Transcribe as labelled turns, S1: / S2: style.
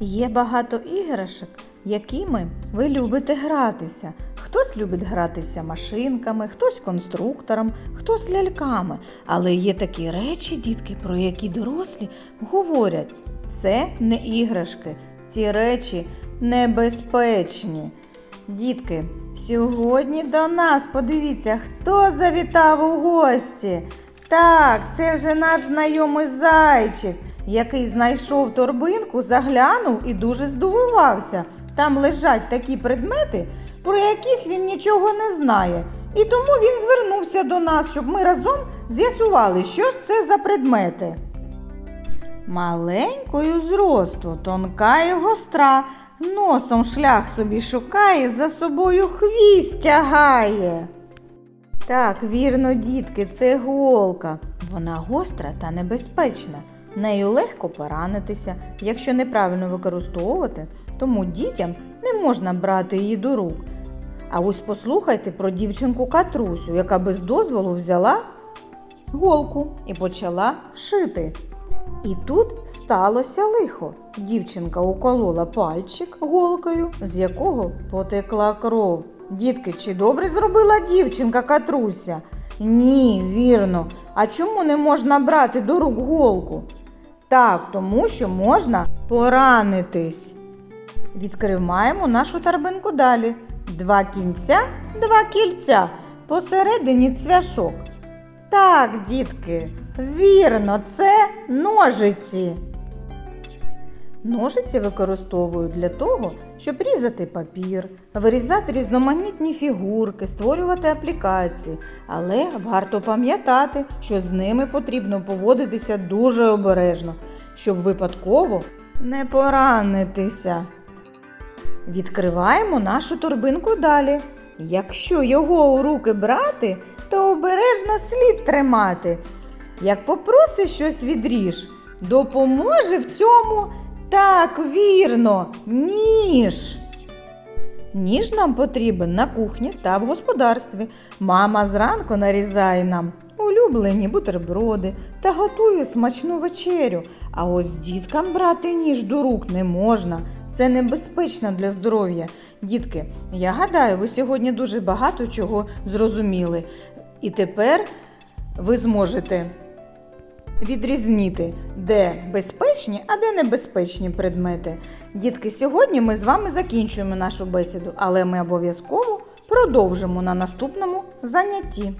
S1: Є багато іграшок, якими ви любите гратися. Хтось любить гратися машинками, хтось конструктором, хтось ляльками. Але є такі речі, дітки, про які дорослі говорять. Це не іграшки, ці речі небезпечні. Дітки, сьогодні до нас подивіться, хто завітав у гості. Так, це вже наш знайомий зайчик, який знайшов торбинку, заглянув і дуже здивувався. Там лежать такі предмети, про яких він нічого не знає. І тому він звернувся до нас, щоб ми разом з'ясували, що ж це за предмети. Маленькою зросту, тонка і гостра, носом шлях собі шукає, за собою хвіст тягає. Так, вірно, дітки, це голка. Вона гостра та небезпечна. Нею легко поранитися, якщо неправильно використовувати, тому дітям не можна брати її до рук. А ось послухайте про дівчинку Катрусю, яка без дозволу взяла голку і почала шити. І тут сталося лихо. Дівчинка уколола пальчик голкою, з якого потекла кров. Дітки, чи добре зробила дівчинка Катруся? Ні, вірно. А чому не можна брати до рук голку? Так, тому що можна поранитись. Відкриваємо нашу тарбинку далі. Два кінця, два кільця. Посередині цвяшок. Так, дітки, вірно, це ножиці. Ножиці використовують для того, щоб різати папір, вирізати різноманітні фігурки, створювати аплікації. Але варто пам'ятати, що з ними потрібно поводитися дуже обережно, щоб випадково не поранитися. Відкриваємо нашу торбинку далі. Якщо його у руки брати, то обережно слід тримати. Як попросиш щось відріж, допоможе в цьому так вірно, ніж. Ніж нам потрібен на кухні та в господарстві. Мама зранку нарізає нам улюблені бутерброди та готує смачну вечерю. А ось діткам брати ніж до рук не можна. Це небезпечно для здоров'я. Дітки, я гадаю, ви сьогодні дуже багато чого зрозуміли. І тепер ви зможете відрізнити, де безпечні, а де небезпечні предмети. Дітки, сьогодні ми з вами закінчуємо нашу бесіду, але ми обов'язково продовжимо на наступному занятті.